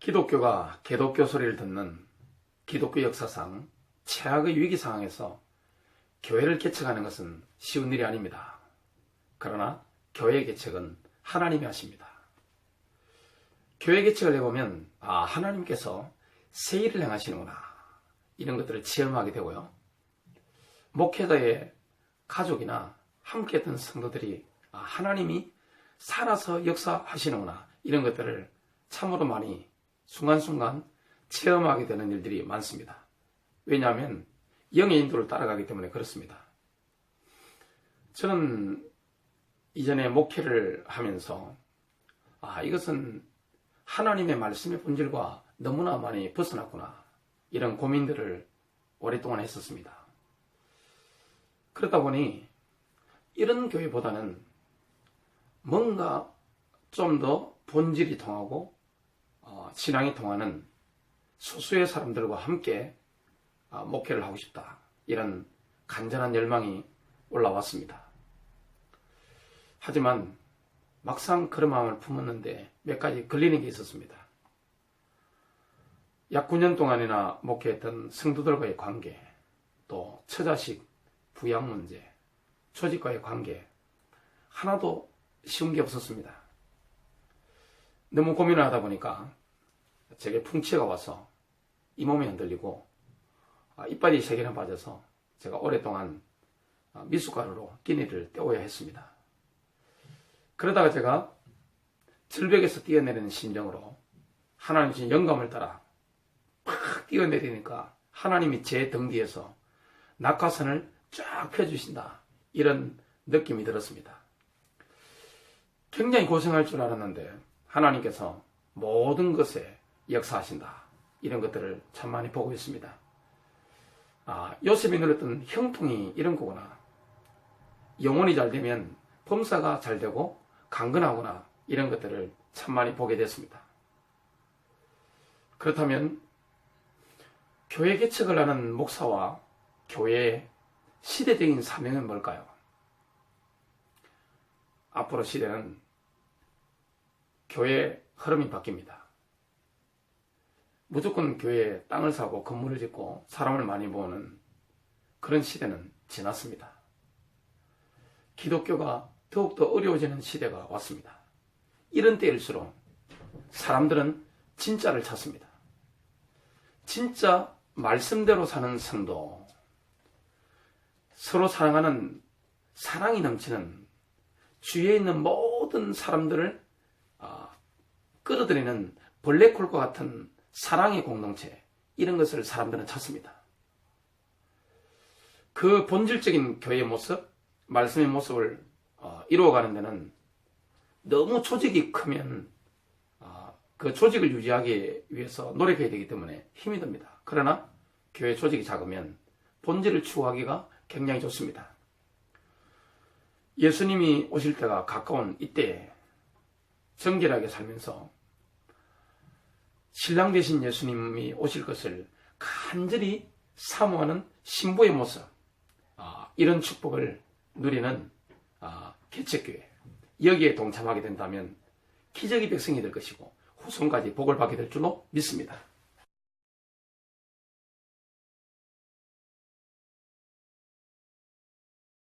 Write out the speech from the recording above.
기독교가 개독교 소리를 듣는 기독교 역사상 최악의 위기 상황에서 교회를 개척하는 것은 쉬운 일이 아닙니다. 그러나 교회 개척은 하나님이 하십니다. 교회 개척을 해보면 아 하나님께서 새 일을 행하시는구나 이런 것들을 체험하게 되고요. 목회자의 가족이나 함께했던 성도들이 아, 하나님이 살아서 역사하시는구나 이런 것들을 참으로 많이 순간순간 체험하게 되는 일들이 많습니다. 왜냐하면 영의 인도를 따라가기 때문에 그렇습니다. 저는 이전에 목회를 하면서 아 이것은 하나님의 말씀의 본질과 너무나 많이 벗어났구나 이런 고민들을 오랫동안 했었습니다. 그러다 보니 이런 교회보다는 뭔가 좀 더 본질이 통하고 어, 신앙이 통하는 소수의 사람들과 함께 어, 목회를 하고 싶다. 이런 간절한 열망이 올라왔습니다. 하지만 막상 그런 마음을 품었는데 몇 가지 걸리는 게 있었습니다. 약 9년 동안이나 목회했던 성도들과의 관계, 또 처자식, 부양 문제, 조직과의 관계, 하나도 쉬운 게 없었습니다. 너무 고민을 하다 보니까 제게 풍치가 와서 이 몸이 흔들리고 아, 이빨이 세 개나 빠져서 제가 오랫동안 아, 미숫가루로 끼니를 때워야 했습니다. 그러다가 제가 절벽에서 뛰어내리는 심정으로 하나님 신 영감을 따라 팍 뛰어내리니까 하나님이 제 등 뒤에서 낙하선을 쫙 펴주신다. 이런 느낌이 들었습니다. 굉장히 고생할 줄 알았는데 하나님께서 모든 것에 역사하신다. 이런 것들을 참 많이 보고 있습니다. 아, 요셉이 누렸던 형통이 이런 거구나. 영혼이 잘 되면 범사가 잘 되고 강건하구나. 이런 것들을 참 많이 보게 됐습니다. 그렇다면 교회 개척을 하는 목사와 교회의 시대적인 사명은 뭘까요? 앞으로 시대는 교회 흐름이 바뀝니다. 무조건 교회에 땅을 사고 건물을 짓고 사람을 많이 모으는 그런 시대는 지났습니다. 기독교가 더욱더 어려워지는 시대가 왔습니다. 이런 때일수록 사람들은 진짜를 찾습니다. 진짜 말씀대로 사는 성도, 서로 사랑하는 사랑이 넘치는 주위에 있는 모든 사람들을 아, 끌어들이는 블랙홀과 같은 사랑의 공동체 이런 것을 사람들은 찾습니다. 그 본질적인 교회의 모습, 말씀의 모습을 어, 이루어가는 데는 너무 조직이 크면 어, 그 조직을 유지하기 위해서 노력해야 되기 때문에 힘이 듭니다. 그러나 교회 조직이 작으면 본질을 추구하기가 굉장히 좋습니다. 예수님이 오실 때가 가까운 이때에 정결하게 살면서 신랑 되신 예수님이 오실 것을 간절히 사모하는 신부의 모습 아, 이런 축복을 누리는 아, 개척교회 여기에 동참하게 된다면 기적의 백성이 될 것이고 후손까지 복을 받게 될 줄로 믿습니다.